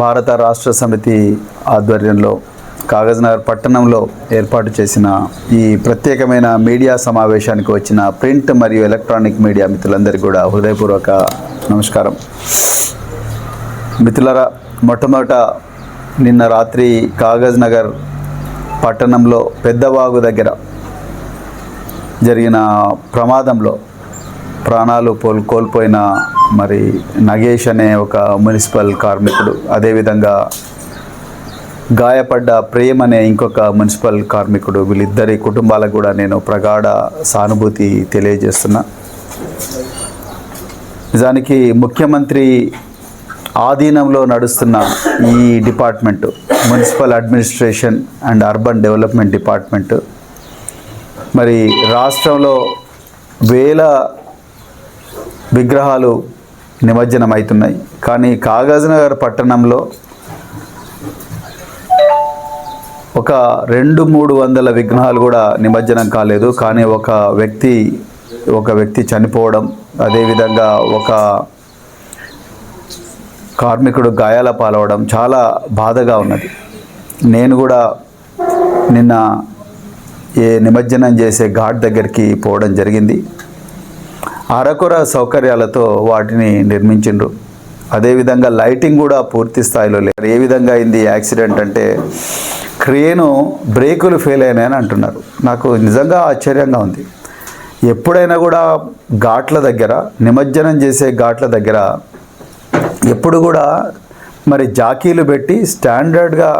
భారత రాష్ట్ర సమితి ఆధ్వర్యంలో కాగజ్నగర్ పట్టణంలో ఏర్పాటు చేసిన ఈ ప్రత్యేకమైన మీడియా సమావేశానికి వచ్చిన ప్రింట్ మరియు ఎలక్ట్రానిక్ మీడియా మిత్రులందరికీ కూడా హృదయపూర్వక నమస్కారం. మిత్రులరా మొట్టమొదట నిన్న రాత్రి కాగజ్ నగర్ పట్టణంలో పెద్దవాగు దగ్గర జరిగిన ప్రమాదంలో ప్రాణాలు పోల్ కోల్పోయిన మరి నగేష్ అనే ఒక మున్సిపల్ కార్మికుడు. అదేవిధంగా గాయపడ్డ ప్రేమ్ అనే ఇంకొక మున్సిపల్ కార్మికుడు. వీళ్ళిద్దరి కుటుంబాలకు కూడా నేను ప్రగాఢ సానుభూతి తెలియజేస్తున్నా. నిజానికి ముఖ్యమంత్రి ఆధీనంలో నడుస్తున్న ఈ department municipal administration and urban development department మరి రాష్ట్రంలో వేల విగ్రహాలు నిమజ్జనం అవుతున్నాయి కానీ కాగజ్నగర్ పట్టణంలో ఒక రెండు మూడు వందల విగ్రహాలు కూడా నిమజ్జనం కాలేదు. కానీ ఒక వ్యక్తి ఒక వ్యక్తి చనిపోవడం అదేవిధంగా ఒక కార్మికుడు గాయాల పాలవడం చాలా బాధగా ఉన్నది. నేను కూడా నిన్న ఏ నిమజ్జనం చేసే ఘాట్ దగ్గరికి పోవడం జరిగింది. అరకొర సౌకర్యాలతో వాటిని నిర్మించిండ్రు. అదేవిధంగా లైటింగ్ కూడా పూర్తి స్థాయిలో లేదు ఏ విధంగా అయింది యాక్సిడెంట్ అంటే క్రేను బ్రేకులు ఫెయిల్ అయినాయని అంటున్నారు. నాకు నిజంగా ఆశ్చర్యంగా ఉంది. ఎప్పుడైనా కూడా ఘాట్ల దగ్గర నిమజ్జనం చేసే ఘాట్ల దగ్గర ఎప్పుడు కూడా మరి జాకీలు పెట్టి స్టాండర్డ్గా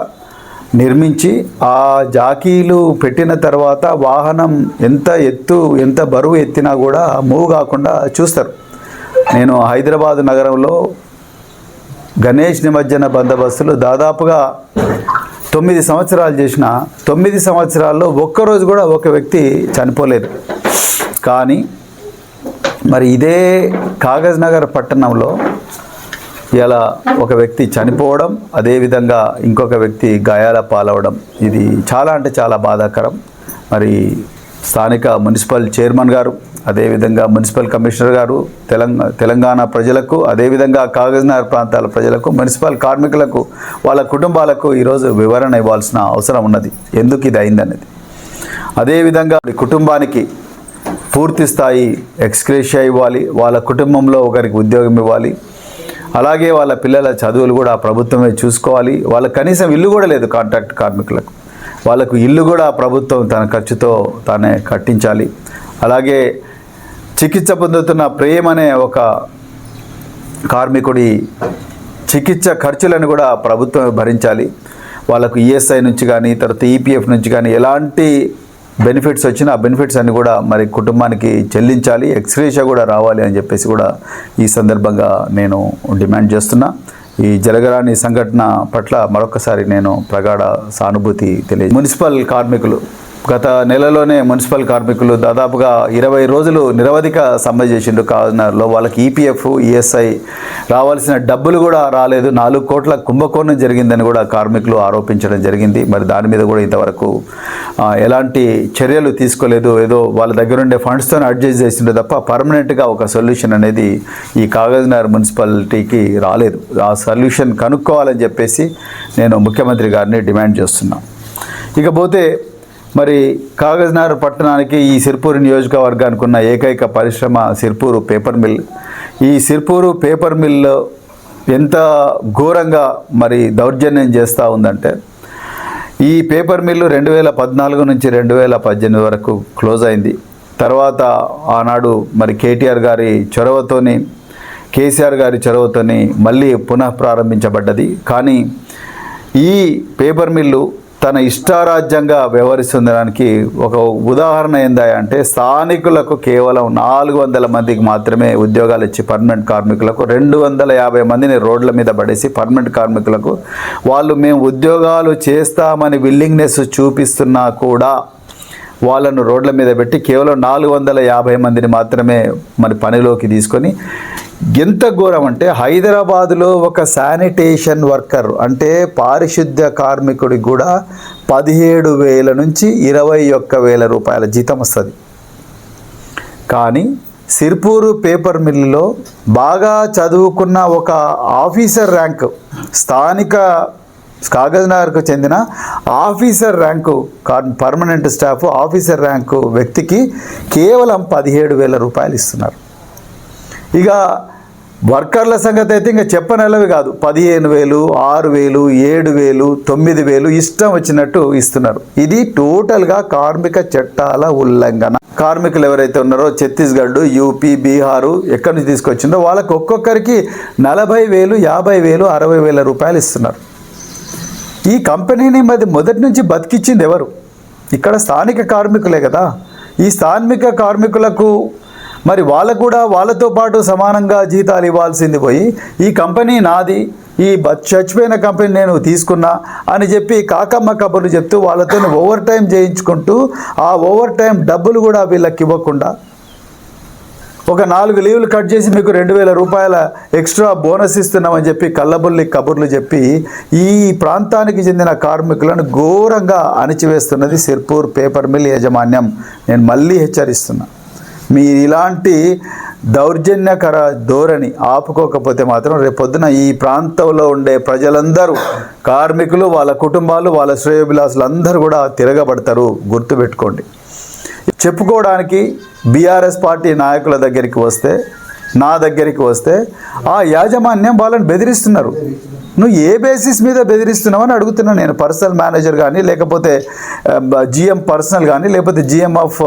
నిర్మించి ఆ జాకీలు పెట్టిన తర్వాత వాహనం ఎంత ఎత్తు ఎంత బరువు ఎత్తినా కూడా మూవ్ కాకుండా చూస్తారు. నేను హైదరాబాద్ నగరంలో గణేష్ నిమజ్జన బందోబస్తులు దాదాపుగా తొమ్మిది సంవత్సరాలు చేసిన తొమ్మిది సంవత్సరాల్లో ఒక్కరోజు కూడా ఒక వ్యక్తి చనిపోలేదు. కానీ మరి ఇదే కాగజ్ నగర్ పట్టణంలో ఇలా ఒక వ్యక్తి చనిపోవడం అదేవిధంగా ఇంకొక వ్యక్తి గాయాల పాలవడం ఇది చాలా అంటే చాలా బాధాకరం. మరి స్థానిక మున్సిపల్ చైర్మన్ గారు అదేవిధంగా మున్సిపల్ కమిషనర్ గారు తెలంగాణ తెలంగాణ ప్రజలకు అదేవిధంగా కాగజ్నగర్ ప్రాంతాల ప్రజలకు మున్సిపల్ కార్మికులకు వాళ్ళ కుటుంబాలకు ఈరోజు వివరణ ఇవ్వాల్సిన అవసరం ఉన్నది. ఎందుకు ఇది అయిందనేది. అదేవిధంగా కుటుంబానికి పూర్తి స్థాయి ఎక్స్క్రేషియా ఇవ్వాలి వాళ్ళ కుటుంబంలో ఒకరికి ఉద్యోగం ఇవ్వాలి అలాగే వాళ్ళ పిల్లల చదువులు కూడా ప్రభుత్వమే చూసుకోవాలి. వాళ్ళకి కనీసం ఇల్లు కూడా లేదు కాంట్రాక్ట్ కార్మికులకు. వాళ్ళకు ఇల్లు కూడా ప్రభుత్వం తన ఖర్చుతో తానే కట్టించాలి. అలాగే చికిత్స పొందుతున్న ప్రేమ్ అనే ఒక కార్మికుడి చికిత్స ఖర్చులను కూడా ప్రభుత్వం భరించాలి. వాళ్ళకు ఈఎస్ఐ నుంచి కానీ తర్వాత ఈపీఎఫ్ నుంచి కానీ ఎలాంటి బెనిఫిట్స్ వచ్చినా ఆ బెనిఫిట్స్ అన్ని కూడా మరి కుటుంబానికి చెల్లించాలి ఎక్స్రేషా కూడా రావాలి అని చెప్పేసి కూడా ఈ సందర్భంగా నేను డిమాండ్ చేస్తున్నా. ఈ జరగరాని సంఘటన పట్ల మరొకసారి నేను ప్రగాఢ సానుభూతి తెలియ మున్సిపల్ కార్మికులు గత నెలలోనే మున్సిపల్ కార్మికులు దాదాపుగా ఇరవై రోజులు నిరవధిక సమ్మె చేసిండు కాజనర్లో. వాళ్ళకి ఈపీఎఫ్ ఈఎస్ఐ రావాల్సిన డబ్బులు కూడా రాలేదు. నాలుగు కోట్ల కుంభకోణం జరిగిందని కూడా కార్మికులు ఆరోపించడం జరిగింది. మరి దాని మీద కూడా ఇంతవరకు ఎలాంటి చర్యలు తీసుకోలేదు. ఏదో వాళ్ళ దగ్గర ఉండే ఫండ్స్తో అడ్జస్ట్ చేసిండే తప్ప పర్మనెంట్గా ఒక సొల్యూషన్ అనేది ఈ కాగజ్నగర్ మున్సిపాలిటీకి రాలేదు. ఆ సొల్యూషన్ కనుక్కోవాలని చెప్పేసి నేను ముఖ్యమంత్రి గారిని డిమాండ్ చేస్తున్నాను ఇకపోతే మరి కాగజ్నగర్ పట్టణానికి ఈ సిర్పూరు నియోజకవర్గానికి ఉన్న ఏకైక పరిశ్రమ సిర్పూరు పేపర్ మిల్. ఈ సిర్పూరు పేపర్ మిల్లో ఎంత ఘోరంగా మరి దౌర్జన్యం చేస్తూ ఉందంటే ఈ పేపర్ మిల్లు రెండు వేల పద్నాలుగు నుంచి రెండు వేల పద్దెనిమిది వరకు క్లోజ్ అయింది. తర్వాత ఆనాడు మరి కేటీఆర్ గారి చొరవతోని కేసీఆర్ గారి చొరవతోని మళ్ళీ పునః ప్రారంభించబడ్డది కానీ ఈ పేపర్ మిల్లు తన ఇష్టారాజ్యంగా వ్యవహరిస్తుందడానికి ఒక ఉదాహరణ ఏందా అంటే స్థానికులకు కేవలం నాలుగు వందల మందికి మాత్రమే ఉద్యోగాలు ఇచ్చి పర్మనెంట్ కార్మికులకు రెండు వందల యాభై మందిని రోడ్ల మీద పడేసి పర్మనెంట్ కార్మికులకు వాళ్ళు మేము ఉద్యోగాలు చేస్తామని విల్లింగ్నెస్ చూపిస్తున్నా కూడా వాళ్ళను రోడ్ల మీద పెట్టి కేవలం నాలుగు వందల యాభై మందిని మాత్రమే మరి పనిలోకి తీసుకొని ఎంత ఘోరం అంటే హైదరాబాదులో ఒక శానిటేషన్ వర్కర్ అంటే పారిశుద్ధ్య కార్మికుడికి కూడా పదిహేడు వేల నుంచి ఇరవై ఒక్క వేల రూపాయల జీతం వస్తుంది. కానీ సిర్పూరు పేపర్ మిల్లులో బాగా చదువుకున్న ఒక ఆఫీసర్ ర్యాంక్ స్థానిక కాగజ్నగర్కు చెందిన officer rank permanent staff officer rank వ్యక్తికి కేవలం పదిహేడు వేల రూపాయలు ఇస్తున్నారు. ఇక వర్కర్ల సంగతి అయితే ఇంకా చెప్పనలవి కాదు. పదిహేను వేలు ఆరు వేలు ఏడు వేలు తొమ్మిది వేలు ఇష్టం వచ్చినట్టు ఇస్తున్నారు. ఇది టోటల్గా కార్మిక చట్టాల ఉల్లంఘన. కార్మికులు ఎవరైతే ఉన్నారో ఛత్తీస్గఢ్ యూపీ బీహారు ఎక్కడి నుంచి తీసుకొచ్చిందో వాళ్ళకి ఒక్కొక్కరికి నలభై వేలు యాభై వేలు అరవై వేల రూపాయలు ఇస్తున్నారు. ఈ కంపెనీని మరి మొదటి నుంచి బతికిచ్చింది ఎవరు? ఇక్కడ స్థానిక కార్మికులే కదా. ఈ స్థానిక కార్మికులకు మరి వాళ్ళకు కూడా వాళ్ళతో పాటు సమానంగా జీతాలు ఇవ్వాల్సింది పోయి ఈ కంపెనీ నాది ఈ చచ్చిపోయిన కంపెనీ నేను తీసుకున్నా అని చెప్పి కాకమ్మ కబుర్లు చెప్తూ వాళ్ళతో ఓవర్ టైం చేయించుకుంటూ ఆ ఓవర్ టైం డబ్బులు కూడా వీళ్ళకి ఇవ్వకుండా ఒక నాలుగు లీవులు కట్ చేసి మీకు రెండు వేల రూపాయల ఎక్స్ట్రా బోనస్ ఇస్తున్నామని చెప్పి కళ్ళబుల్లి కబుర్లు చెప్పి ఈ ప్రాంతానికి చెందిన కార్మికులను ఘోరంగా అణిచివేస్తున్నది సిర్పూర్ పేపర్ మిల్ యాజమాన్యం. నేను మళ్ళీ హెచ్చరిస్తున్నాను మీరు ఇలాంటి దౌర్జన్యకర ధోరణి ఆపుకోకపోతే మాత్రం రేపొద్దున ఈ ప్రాంతంలో ఉండే ప్రజలందరూ కార్మికులు వాళ్ళ కుటుంబాలు వాళ్ళ శ్రేయోభిలాసులు అందరూ కూడా తిరగబడతారు. గుర్తుపెట్టుకోండి. చెప్పుకోవడానికి బీఆర్ఎస్ పార్టీ నాయకుల దగ్గరికి వస్తే నా దగ్గరికి వస్తే ఆ యాజమాన్యం వాళ్ళని బెదిరిస్తున్నారు. నువ్వు ఏ బేసిస్ మీద బెదిరిస్తున్నావు? అని అడుగుతున్నాను నేను పర్సనల్ మేనేజర్ కానీ లేకపోతే జిఎం పర్సనల్ కానీ లేకపోతే GM of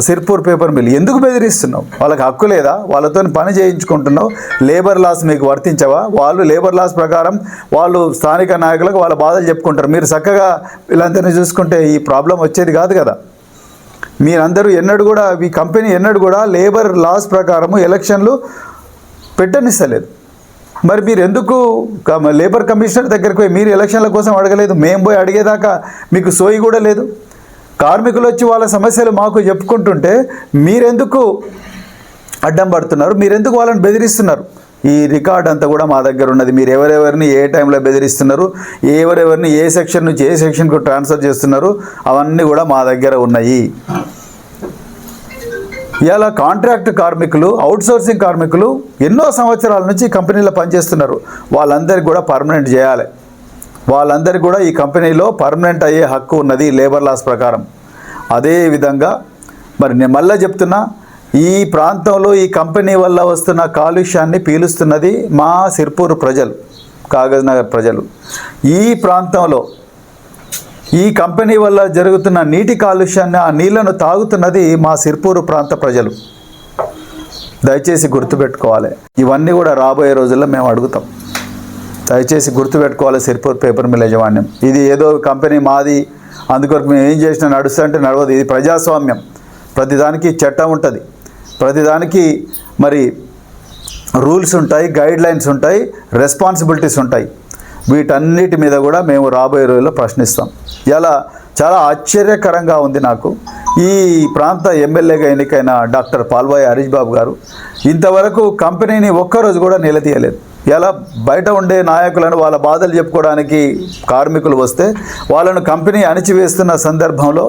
Sirpur paper mill ఎందుకు బెదిరిస్తున్నావు? వాళ్ళకి హక్కు లేదా? వాళ్ళతో పని చేయించుకుంటున్నావు. లేబర్ లాస్ మీకు వర్తించవా? వాళ్ళు లేబర్ లాస్ ప్రకారం వాళ్ళు స్థానిక నాయకులకు వాళ్ళ బాధలు చెప్పుకుంటారు. మీరు చక్కగా వీళ్ళందరినీ చూసుకుంటే ఈ ప్రాబ్లం వచ్చేది కాదు కదా. మీరందరూ ఎన్నడూ కూడా ఈ కంపెనీ ఎన్నడూ కూడా లేబర్ లాస్ ప్రకారము ఎలక్షన్లు పెట్టనిస్తలేదు. మరి మీరు ఎందుకు లేబర్ కమిషనర్ దగ్గరికి పోయి మీరు ఎలక్షన్ల కోసం అడగలేదు మేము పోయి అడిగేదాకా మీకు సోయి కూడా లేదు. కార్మికులు వచ్చి వాళ్ళ సమస్యలు మాకు చెప్పుకుంటుంటే మీరెందుకు అడ్డం పడుతున్నారు మీరెందుకు వాళ్ళని బెదిరిస్తున్నారు? ఈ రికార్డ్ అంతా కూడా మా దగ్గర ఉన్నది. మీరు ఎవరెవరిని ఏ టైంలో బెదిరిస్తున్నారు ఎవరెవరిని ఏ సెక్షన్ నుంచి ఏ సెక్షన్కు ట్రాన్స్ఫర్ చేస్తున్నారు అవన్నీ కూడా మా దగ్గర ఉన్నాయి. ఇలా కాంట్రాక్ట్ కార్మికులు అవుట్సోర్సింగ్ కార్మికులు ఎన్నో సంవత్సరాల నుంచి కంపెనీలో పనిచేస్తున్నారు. వాళ్ళందరికీ కూడా పర్మనెంట్ చేయాలి. వాళ్ళందరికీ కూడా ఈ కంపెనీలో పర్మనెంట్ అయ్యే హక్కు ఉన్నది లేబర్ లాస్ ప్రకారం. అదే విధంగా మరి నేను మళ్ళీ చెప్తున్నా ఈ ప్రాంతంలో ఈ కంపెనీ వల్ల వస్తున్న కాలుష్యాన్ని పీలుస్తున్నది మా సిర్పూర్ ప్రజలు కాగజ్ నగర్ ప్రజలు. ఈ ప్రాంతంలో ఈ కంపెనీ వల్ల జరుగుతున్న నీటి కాలుష్యాన్ని ఆ నీళ్ళను తాగుతున్నది మా సిర్పూరు ప్రాంత ప్రజలు. దయచేసి గుర్తుపెట్టుకోవాలి. ఇవన్నీ కూడా రాబోయే రోజుల్లో మేము అడుగుతాం. దయచేసి గుర్తుపెట్టుకోవాలి సిర్పూర్ పేపర్ మిల్ యజమాన్యం. ఇది ఏదో కంపెనీ మాది అందుకొరకు మేము ఏం చేసినా నడుస్తుంటే నడవదు. ఇది ప్రజాస్వామ్యం. ప్రతిదానికి చట్టం ఉంటుంది. ప్రతిదానికి మరి రూల్స్ ఉంటాయి గైడ్ లైన్స్ ఉంటాయి రెస్పాన్సిబిలిటీస్ ఉంటాయి. వీటన్నిటి మీద కూడా మేము రాబోయే రోజుల్లో ప్రశ్నిస్తాం. ఇలా చాలా ఆశ్చర్యకరంగా ఉంది నాకు. ఈ ప్రాంత ఎమ్మెల్యేగా ఎన్నికైన డాక్టర్ పాల్వాయి హరీష్ బాబు గారు ఇంతవరకు కంపెనీని ఒక్కరోజు కూడా నిలదీయలేదు. ఇలా బయట ఉండే నాయకులను వాళ్ళ బాధలు చెప్పుకోవడానికి కార్మికులు వస్తే వాళ్ళను కంపెనీ అణిచివేస్తున్న సందర్భంలో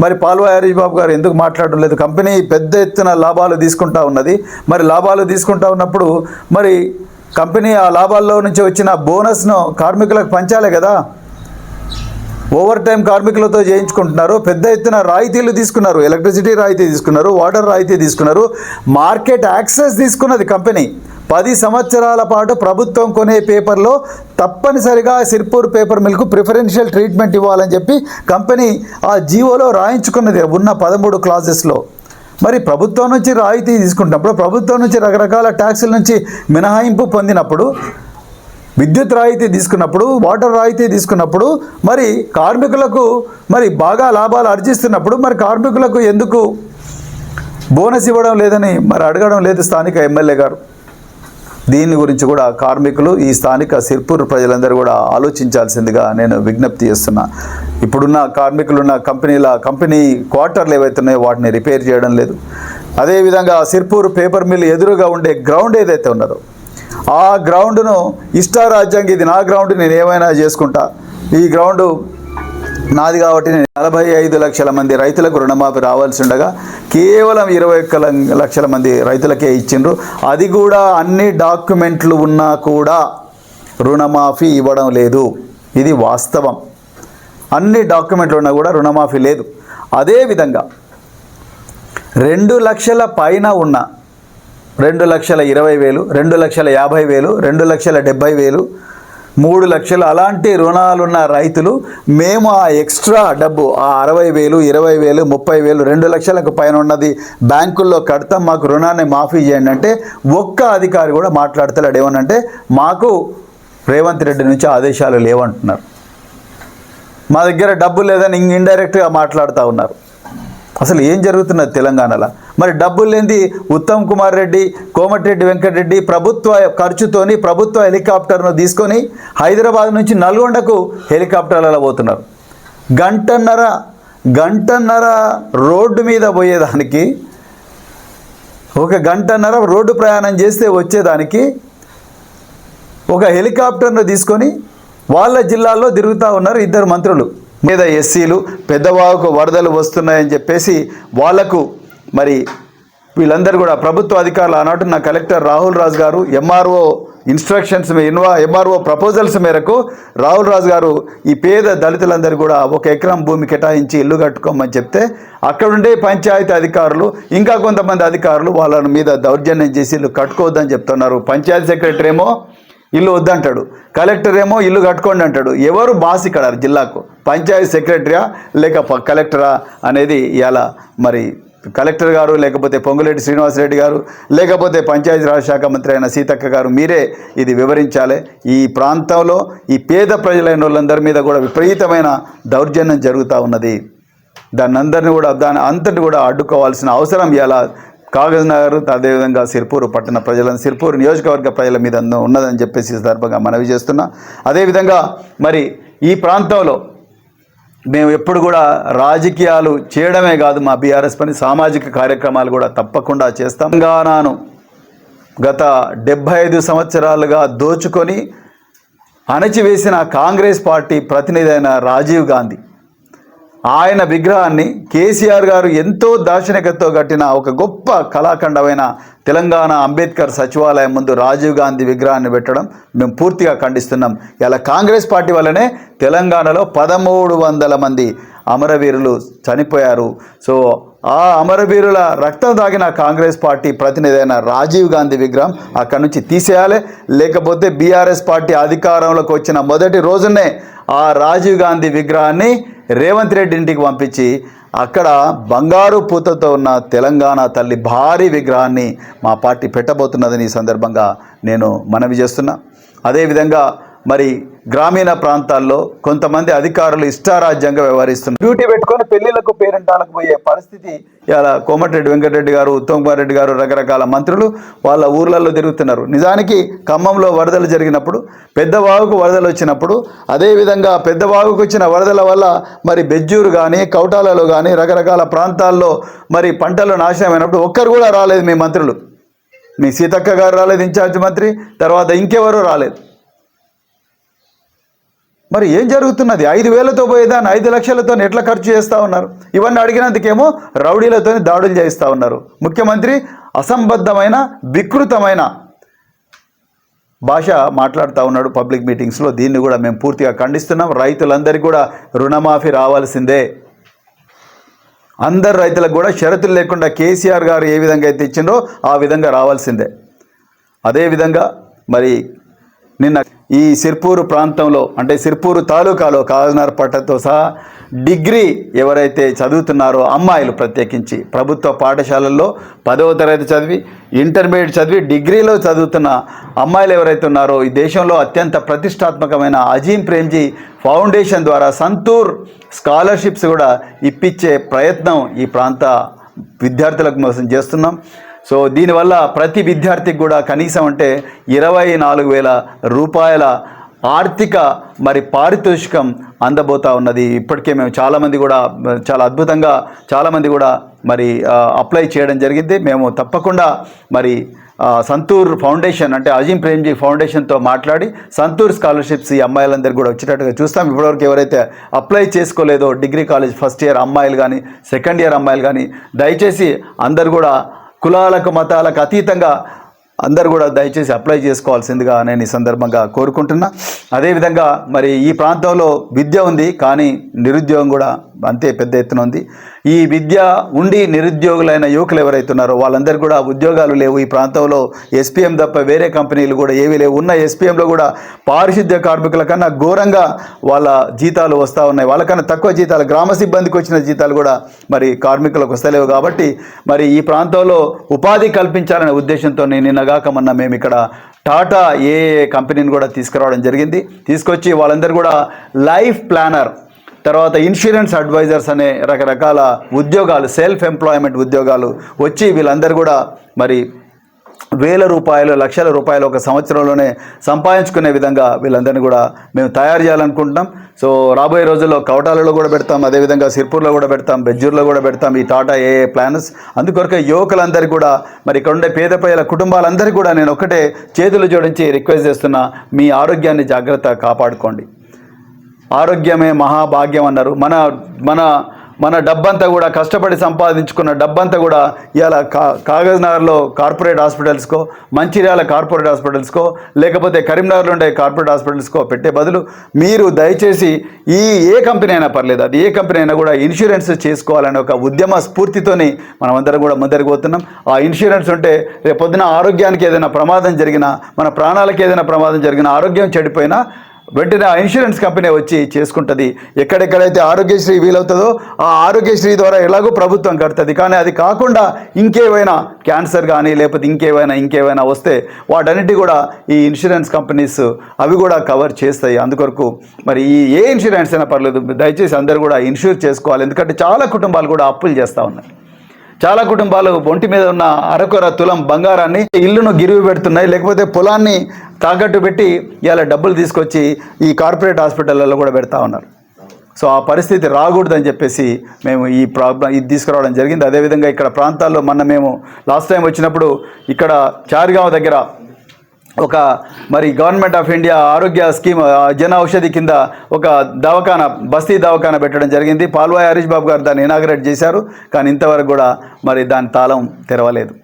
మరి పాల్వాయి హరీష్ బాబు గారు ఎందుకు మాట్లాడడం లేదు? కంపెనీ పెద్ద ఎత్తున లాభాలు తీసుకుంటా ఉన్నది. మరి లాభాలు తీసుకుంటా ఉన్నప్పుడు మరి కంపెనీ ఆ లాభాల్లో నుంచి వచ్చిన బోనస్ను కార్మికులకు పంచాలి కదా? ఓవర్ టైం కార్మికులతో చేయించుకుంటున్నారు. పెద్ద ఎత్తున రాయితీలు తీసుకున్నారు. ఎలక్ట్రిసిటీ రాయితీ తీసుకున్నారు. వాటర్ రాయితీ తీసుకున్నారు. మార్కెట్ యాక్సెస్ తీసుకున్నది కంపెనీ. పది సంవత్సరాల పాటు ప్రభుత్వం కొనే పేపర్లో తప్పనిసరిగా సిర్పూర్ పేపర్ మిల్కు ప్రిఫరెన్షియల్ ట్రీట్మెంట్ ఇవ్వాలని చెప్పి కంపెనీ ఆ జీవోలో రాయించుకున్నది ఉన్న పదమూడు క్లాజెస్లో మరి ప్రభుత్వం నుంచి రాయితీ తీసుకుంటున్నప్పుడు ప్రభుత్వం నుంచి రకరకాల ట్యాక్సుల నుంచి మినహాయింపు పొందినప్పుడు విద్యుత్ రాయితీ తీసుకున్నప్పుడు వాటర్ రాయితీ తీసుకున్నప్పుడు మరి కార్మికులకు మరి బాగా లాభాలు ఆర్జిస్తున్నప్పుడు మరి కార్మికులకు ఎందుకు బోనస్ ఇవ్వడం లేదని మరి అడగడం లేదు స్థానిక ఎమ్మెల్యే గారు. దీని గురించి కూడా కార్మికులు ఈ స్థానిక సిర్పూర్ ప్రజలందరూ కూడా ఆలోచించాల్సిందిగా నేను విజ్ఞప్తి చేస్తున్నా. ఇప్పుడున్న కార్మికులున్న కంపెనీల కంపెనీ క్వార్టర్లు ఏవైతే ఉన్నాయో వాటిని రిపేర్ చేయడం లేదు. అదేవిధంగా సిర్పూర్ పేపర్ మిల్ ఎదురుగా ఉండే గ్రౌండ్ ఏదైతే ఉన్నదో ఆ గ్రౌండ్ను ఇష్టారాజ్యంగా ఇది నా గ్రౌండ్ నేను ఏమైనా చేసుకుంటా. ఈ గ్రౌండ్ నాది కాబట్టి నేను నలభై ఐదు లక్షల మంది రైతులకు రుణమాఫీ రావాల్సి ఉండగా కేవలం ఇరవై ఒక్క లక్షల మంది రైతులకే ఇచ్చిండ్రు. అది కూడా అన్ని డాక్యుమెంట్లు ఉన్నా కూడా రుణమాఫీ ఇవ్వడం లేదు. ఇది వాస్తవం. అన్ని డాక్యుమెంట్లు ఉన్నా కూడా రుణమాఫీ లేదు. అదేవిధంగా రెండు లక్షల పైన ఉన్న రెండు లక్షల ఇరవై వేలు రెండు లక్షల యాభై వేలు రెండు లక్షల డెబ్బై వేలు మూడు లక్షలు. అలాంటి రుణాలున్న రైతులు మేము ఆ ఎక్స్ట్రా డబ్బు ఆ అరవై వేలు ఇరవై వేలు ముప్పై వేలు రెండు లక్షలకు పైన ఉన్నది బ్యాంకుల్లో కడతాం. మాకు రుణాన్ని మాఫీ చేయండి అంటే ఒక్క అధికారి కూడా మాట్లాడతలేడు. ఏమనంటే మాకు రేవంత్ రెడ్డి నుంచి ఆదేశాలు లేవంటున్నారు. మా దగ్గర డబ్బు లేదని ఇంక ఇండైరెక్ట్గా మాట్లాడుతూ ఉన్నారు. అసలు ఏం జరుగుతున్నది తెలంగాణలో? మరి డబ్బులు లేనిది ఉత్తమ్ కుమార్ రెడ్డి కోమటిరెడ్డి వెంకటరెడ్డి ప్రభుత్వ ఖర్చుతోని ప్రభుత్వ హెలికాప్టర్ను తీసుకొని హైదరాబాద్ నుంచి నల్గొండకు హెలికాప్టర్లలో పోతున్నారు. గంటన్నర గంటన్నర రోడ్డు మీద పోయేదానికి ఒక గంటన్నర రోడ్డు ప్రయాణం చేస్తే వచ్చేదానికి ఒక హెలికాప్టర్ను తీసుకొని వాళ్ళ జిల్లాల్లో తిరుగుతూ ఉన్నారు ఇద్దరు మంత్రులు. మీద ఎస్సీలు పెద్దవాకు వరదలు వస్తున్నాయని చెప్పేసి వాళ్ళకు మరి వీళ్ళందరూ కూడా ప్రభుత్వ అధికారులు ఆనాటి నా collector Rahul Raju garu MRO instructions ఇన్వా MRO proposals మేరకు రాహుల్ రాజు గారు ఈ పేద దళితులందరూ కూడా ఒక ఎకరం భూమి కేటాయించి ఇల్లు కట్టుకోమని చెప్తే అక్కడుండే పంచాయతీ అధికారులు ఇంకా కొంతమంది అధికారులు వాళ్ళ మీద దౌర్జన్యం చేసి ఇల్లు కట్టుకోవద్దని చెప్తున్నారు. పంచాయతీ సెక్రటరీ ఏమో ఇల్లు వద్దంటాడు. కలెక్టర్ ఏమో ఇల్లు కట్టుకోండి అంటాడు. ఎవరు బాస్ ఇక్కడ జిల్లాకు? పంచాయతీ సెక్రటరీయా లేక కలెక్టరా అనేది ఇలా మరి కలెక్టర్ గారు లేకపోతే పొంగులేటి శ్రీనివాసరెడ్డి గారు లేకపోతే పంచాయతీరాజ్ శాఖ మంత్రి అయిన సీతక్క గారు మీరే ఇది వివరించాలి. ఈ ప్రాంతంలో ఈ పేద ప్రజలైన వాళ్ళందరి మీద కూడా విపరీతమైన దౌర్జన్యం జరుగుతూ ఉన్నది. దాన్ని అందరినీ కూడా దాని అంతటి కూడా అడ్డుకోవాల్సిన అవసరం ఇలా కాగజ్ నగర్ అదేవిధంగా సిర్పూరు పట్టణ ప్రజలను సిర్పూరు నియోజకవర్గ ప్రజల మీద ఉన్నదని చెప్పేసి సందర్భంగా మనవి చేస్తున్నా. అదేవిధంగా మరి ఈ ప్రాంతంలో మేము ఎప్పుడు కూడా రాజకీయాలు చేయడమే కాదు మా బీఆర్ఎస్ పని సామాజిక కార్యక్రమాలు కూడా తప్పకుండా చేస్తాం. తెలంగాణను గత డెబ్భై ఐదు సంవత్సరాలుగా దోచుకొని అణచివేసిన కాంగ్రెస్ పార్టీ ప్రతినిధి అయిన రాజీవ్ గాంధీ. ఆయన విగ్రహాన్ని కేసీఆర్ గారు ఎంతో దార్శనికతతో కట్టిన ఒక గొప్ప కళాఖండమైన తెలంగాణ అంబేద్కర్ సచివాలయం ముందు రాజీవ్ గాంధీ విగ్రహాన్ని పెట్టడం మేము పూర్తిగా ఖండిస్తున్నాం. ఇలా కాంగ్రెస్ పార్టీ వల్లనే తెలంగాణలో పదమూడు వందల మంది అమరవీరులు చనిపోయారు. సో ఆ అమరవీరుల రక్తం తాగిన కాంగ్రెస్ పార్టీ ప్రతినిధి అయిన రాజీవ్ గాంధీ విగ్రహం అక్కడి నుంచి తీసేయాలి. లేకపోతే బీఆర్ఎస్ పార్టీ అధికారంలోకి వచ్చిన మొదటి రోజునే ఆ రాజీవ్ గాంధీ విగ్రహాన్ని రేవంత్ రెడ్డి ఇంటికి పంపించి అక్కడ బంగారు పూతతో ఉన్న తెలంగాణ తల్లి భారీ విగ్రహాన్ని మా పార్టీ పెట్టబోతున్నదని ఈ సందర్భంగా నేను మనవి చేస్తున్నా. అదేవిధంగా మరి గ్రామీణ ప్రాంతాల్లో కొంతమంది అధికారులు ఇష్టారాజ్యంగా వ్యవహరిస్తున్నారు. డ్యూటీ పెట్టుకొని పెళ్ళిళ్ళకు పేరెంటాలకు పోయే పరిస్థితి ఇలా కోమటిరెడ్డి వెంకటరెడ్డి గారు ఉత్తమ్ కుమార్ రెడ్డి గారు రకరకాల మంత్రులు వాళ్ళ ఊర్లలో తిరుగుతున్నారు. నిజానికి ఖమ్మంలో వరదలు జరిగినప్పుడు పెద్దవాగుకు వరదలు వచ్చినప్పుడు అదేవిధంగా పెద్దవాగుకు వచ్చిన వరదల వల్ల మరి బెజ్జూరు కానీ కౌటాలలో కానీ రకరకాల ప్రాంతాల్లో మరి పంటలు నాశనమైనప్పుడు ఒక్కరు కూడా రాలేదు మీ మంత్రులు. మీ సీతక్క గారు రాలేదు ఇన్ఛార్జ్ మంత్రి తర్వాత ఇంకెవరూ రాలేదు. మరి ఏం జరుగుతున్నది? ఐదు వేలతో పోయేదాన్ని ఐదు లక్షలతో ఎట్లా ఖర్చు చేస్తూ ఉన్నారు? ఇవన్నీ అడిగినందుకేమో రౌడీలతో దాడులు చేస్తూ ఉన్నారు. ముఖ్యమంత్రి అసంబద్ధమైన వికృతమైన భాష మాట్లాడుతూ ఉన్నాడు పబ్లిక్ మీటింగ్స్లో. దీన్ని కూడా మేము పూర్తిగా ఖండిస్తున్నాం. రైతులందరికీ కూడా రుణమాఫీ రావాల్సిందే. అందరు రైతులకు కూడా షరతులు లేకుండా కేసీఆర్ గారు ఏ విధంగా అయితే ఇచ్చిందో ఆ విధంగా రావాల్సిందే. అదేవిధంగా మరి నిన్న ఈ సిర్పూరు ప్రాంతంలో అంటే సిర్పూరు తాలూకాలో కాజనార్ పట్టతో సహా డిగ్రీ ఎవరైతే చదువుతున్నారో అమ్మాయిలు ప్రత్యేకించి ప్రభుత్వ పాఠశాలల్లో పదవ తరగతి చదివి ఇంటర్మీడియట్ చదివి డిగ్రీలో చదువుతున్న అమ్మాయిలు ఎవరైతే ఉన్నారో ఈ దేశంలో అత్యంత ప్రతిష్టాత్మకమైన అజీం ప్రేమ్జీ ఫౌండేషన్ ద్వారా సంతూర్ స్కాలర్షిప్స్ కూడా ఇప్పించే ప్రయత్నం ఈ ప్రాంత విద్యార్థులకు మోసం చేస్తున్నాం. సో దీనివల్ల ప్రతి విద్యార్థికి కూడా కనీసం అంటే ఇరవై నాలుగు వేల రూపాయల ఆర్థిక మరి పారితోషికం అందబోతా ఉన్నది. ఇప్పటికే మేము చాలామంది కూడా చాలా అద్భుతంగా చాలామంది కూడా మరి అప్లై చేయడం జరిగింది. మేము తప్పకుండా మరి సంతూర్ ఫౌండేషన్ అంటే అజీం ప్రేమ్జీ ఫౌండేషన్తో మాట్లాడి సంతూర్ స్కాలర్షిప్స్ ఈ అమ్మాయిలందరూ కూడా వచ్చేటట్టుగా చూస్తాం. ఇప్పటివరకు ఎవరైతే అప్లై చేసుకోలేదో డిగ్రీ కాలేజ్ ఫస్ట్ ఇయర్ అమ్మాయిలు కానీ సెకండ్ ఇయర్ అమ్మాయిలు కానీ దయచేసి అందరు కూడా కులాలకు మతాలకు అతీతంగా అందరు కూడా దయచేసి అప్లై చేసుకోవాల్సిందిగా నేను ఈ సందర్భంగా కోరుకుంటున్నా. అదేవిధంగా మరి ఈ ప్రాంతంలో విద్య ఉంది కానీ నిరుద్యోగం కూడా అంతే పెద్ద ఎత్తున ఉంది. ఈ విద్య ఉండి నిరుద్యోగులైన యువకులు ఎవరైతే ఉన్నారో వాళ్ళందరూ కూడా ఉద్యోగాలు లేవు ఈ ప్రాంతంలో. ఎస్పీఎం తప్ప వేరే కంపెనీలు కూడా ఏవి లేవు. ఉన్న ఎస్పీఎంలో కూడా పారిశుద్ధ్య కార్మికుల కన్నా ఘోరంగా వాళ్ళ జీతాలు వస్తూ ఉన్నాయి. వాళ్ళకన్నా తక్కువ జీతాలు గ్రామ సిబ్బందికి వచ్చిన జీతాలు కూడా మరి కార్మికులకు వస్తలేవు కాబట్టి మరి ఈ ప్రాంతంలో ఉపాధి కల్పించాలనే ఉద్దేశంతో నేను నిన్నగాక మొన్న మేము ఇక్కడ టాటా ఏ కంపెనీని కూడా తీసుకురావడం జరిగింది. తీసుకొచ్చి వాళ్ళందరూ కూడా లైఫ్ ప్లానర్ తర్వాత ఇన్సూరెన్స్ అడ్వైజర్స్ అనే రకరకాల ఉద్యోగాలు సెల్ఫ్ ఎంప్లాయ్మెంట్ ఉద్యోగాలు వచ్చి వీళ్ళందరూ కూడా మరి వేల రూపాయలు లక్షల రూపాయలు ఒక సంవత్సరంలోనే సంపాదించుకునే విధంగా వీళ్ళందరినీ కూడా మేము తయారు చేయాలనుకుంటున్నాం. సో రాబోయే రోజుల్లో కవటాలలో కూడా పెడతాం అదేవిధంగా సిర్పూర్లో కూడా పెడతాం బెజ్జూర్లో కూడా పెడతాం ఈ టాటా ఏ ప్లాన్స్ అందుకొరకే యువకులందరికీ కూడా మరి ఇక్కడ ఉండే పేద ప్రజల కుటుంబాలందరికీ కూడా నేను ఒక్కటే చేతులు జోడించి రిక్వెస్ట్ చేస్తున్నా మీ ఆరోగ్యాన్ని జాగ్రత్త కాపాడుకోండి. ఆరోగ్యమే మహాభాగ్యం అన్నారు. మన మన మన డబ్బంతా కూడా కష్టపడి సంపాదించుకున్న డబ్బంతా కూడా ఇలా కా కాగజ్నగర్లో కార్పొరేట్ హాస్పిటల్స్కో మంచిర్యాల కార్పొరేట్ హాస్పిటల్స్కో లేకపోతే కరీంనగర్లో ఉండే కార్పొరేట్ హాస్పిటల్స్కో పెట్టే బదులు మీరు దయచేసి ఈ ఏ కంపెనీ అయినా పర్లేదు అది ఏ కంపెనీ అయినా కూడా ఇన్సూరెన్స్ చేసుకోవాలనే ఒక ఉద్యమ స్ఫూర్తితోని మనం అందరం కూడా ముందరికి పోతున్నాం. ఆ ఇన్సూరెన్స్ ఉంటే రేపు పొద్దున ఆరోగ్యానికి ఏదైనా ప్రమాదం జరిగినా మన ప్రాణాలకు ఏదైనా ప్రమాదం జరిగినా ఆరోగ్యం చెడిపోయినా వెంటనే ఆ ఇన్సూరెన్స్ కంపెనీ వచ్చి చేసుకుంటుంది. ఎక్కడెక్కడైతే ఆరోగ్యశ్రీ వీలవుతుందో ఆ ఆరోగ్యశ్రీ ద్వారా ఎలాగో ప్రభుత్వం కడుతుంది. కానీ అది కాకుండా ఇంకేవైనా క్యాన్సర్ కానీ లేకపోతే ఇంకేవైనా ఇంకేవైనా వస్తే వాటన్నిటి కూడా ఈ ఇన్సూరెన్స్ కంపెనీస్ అవి కూడా కవర్ చేస్తాయి. అందుకొరకు మరి ఈ ఏ ఇన్సూరెన్స్ అయినా పర్లేదు. దయచేసి అందరూ కూడా ఇన్సూర్ చేసుకోవాలి. ఎందుకంటే చాలా కుటుంబాలు కూడా అప్పులు చేస్తూ ఉన్నాయి. చాలా కుటుంబాలు ఒంటి మీద ఉన్న అరకొర తులం బంగారాన్ని ఇల్లును గిరివి పెడుతున్నాయి. లేకపోతే పొలాన్ని తాకట్టు పెట్టి ఇలా డబ్బులు తీసుకొచ్చి ఈ కార్పొరేట్ హాస్పిటల్లో కూడా పెడతా ఉన్నారు. సో ఆ పరిస్థితి రాకూడదని చెప్పేసి మేము ఈ ప్రాబ్లం ఇది తీసుకురావడం జరిగింది. అదేవిధంగా ఇక్కడ ప్రాంతాల్లో మొన్న మేము లాస్ట్ టైం వచ్చినప్పుడు ఇక్కడ చారిగావ్ దగ్గర ఒక మరి గవర్నమెంట్ ఆఫ్ ఇండియా ఆరోగ్య స్కీమ్ జన ఔషధి కింద ఒక దవాఖాన బస్తీ దవాఖాన పెట్టడం జరిగింది. పాల్వాయి హరీష్ బాబు గారు దాన్ని ఇనాగరేట్ చేశారు. కానీ ఇంతవరకు కూడా మరి దాని తాళం తెరవలేదు.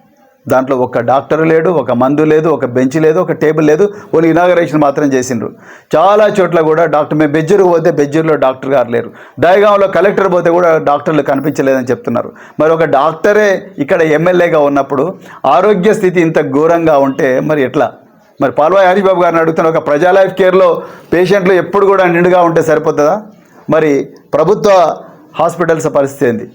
దాంట్లో ఒక డాక్టర్ లేడు ఒక మందు లేదు ఒక బెంచ్ లేదు ఒక టేబుల్ లేదు. ఓన్లీ ఇనాగరేషన్ మాత్రం చేసిండ్రు. చాలా చోట్ల కూడా డాక్టర్ మేము బెజ్జూరు పోతే బెజ్జూరులో డాక్టర్ గారు లేరు. దయగాంలో కలెక్టర్ పోతే కూడా డాక్టర్లు కనిపించలేదని చెప్తున్నారు. మరి ఒక డాక్టరే ఇక్కడ ఎమ్మెల్యేగా ఉన్నప్పుడు ఆరోగ్య స్థితి ఇంత ఘోరంగా ఉంటే మరి ఎట్లా? మరి పాల్వాయి హరిబాబు గారిని అడుగుతున్న ఒక ప్రజా లైఫ్ కేర్లో పేషెంట్లు ఎప్పుడు కూడా నిండుగా ఉంటే సరిపోతుందా? మరి ప్రభుత్వ హాస్పిటల్స్ పరిస్థితి ఏంది?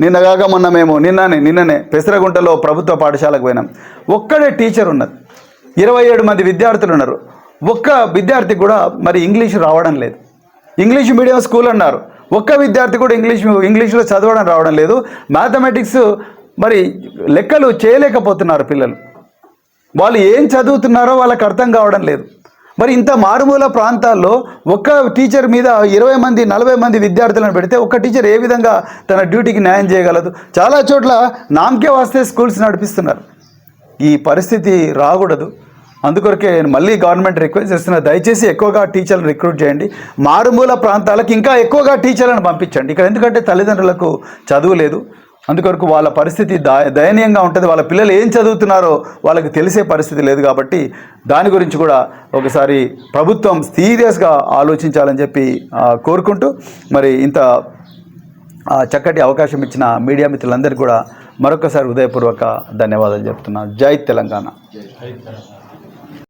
నిన్నగాక మొన్న మేము నిన్ననే నిన్ననే పెసరగుంటలో ప్రభుత్వ పాఠశాలకు పోయినాం. ఒక్కడే టీచర్ ఉన్నది. ఇరవై ఏడు మంది విద్యార్థులు ఉన్నారు. ఒక్క విద్యార్థి కూడా మరి ఇంగ్లీష్ రావడం లేదు. ఇంగ్లీష్ మీడియం స్కూల్ అన్నారు. ఒక్క విద్యార్థి కూడా ఇంగ్లీష్ ఇంగ్లీష్లో చదవడం రావడం లేదు. మ్యాథమెటిక్స్ మరి లెక్కలు చేయలేకపోతున్నారు పిల్లలు. వాళ్ళు ఏం చదువుతున్నారో వాళ్ళకి అర్థం కావడం లేదు. మరి ఇంత మారుమూల ప్రాంతాల్లో ఒక్క టీచర్ మీద ఇరవై మంది నలభై మంది విద్యార్థులను పెడితే ఒక్క టీచర్ ఏ విధంగా తన డ్యూటీకి న్యాయం చేయగలదు? చాలా చోట్ల నామకే వాస్తే స్కూల్స్ నడిపిస్తున్నారు. ఈ పరిస్థితి రాకూడదు. అందుకొరకే నేను మళ్ళీ గవర్నమెంట్ రిక్వెస్ట్ చేస్తున్నా దయచేసి ఎక్కువగా టీచర్లు రిక్రూట్ చేయండి. మారుమూల ప్రాంతాలకు ఇంకా ఎక్కువగా టీచర్లను పంపించండి. ఇక్కడ ఎందుకంటే తల్లిదండ్రులకు చదువు లేదు. అందుకొరకు వాళ్ళ పరిస్థితి దా దయనీయంగా ఉంటుంది. వాళ్ళ పిల్లలు ఏం చదువుతున్నారో వాళ్ళకి తెలిసే పరిస్థితి లేదు కాబట్టి దాని గురించి కూడా ఒకసారి ప్రభుత్వం సీరియస్గా ఆలోచించాలని చెప్పి కోరుకుంటూ మరి ఇంత ఆ, చక్కటి అవకాశం ఇచ్చిన మీడియా మిత్రులందరికీ కూడా మరొకసారి హృదయపూర్వక ధన్యవాదాలు చెప్తున్నాను జై తెలంగాణ.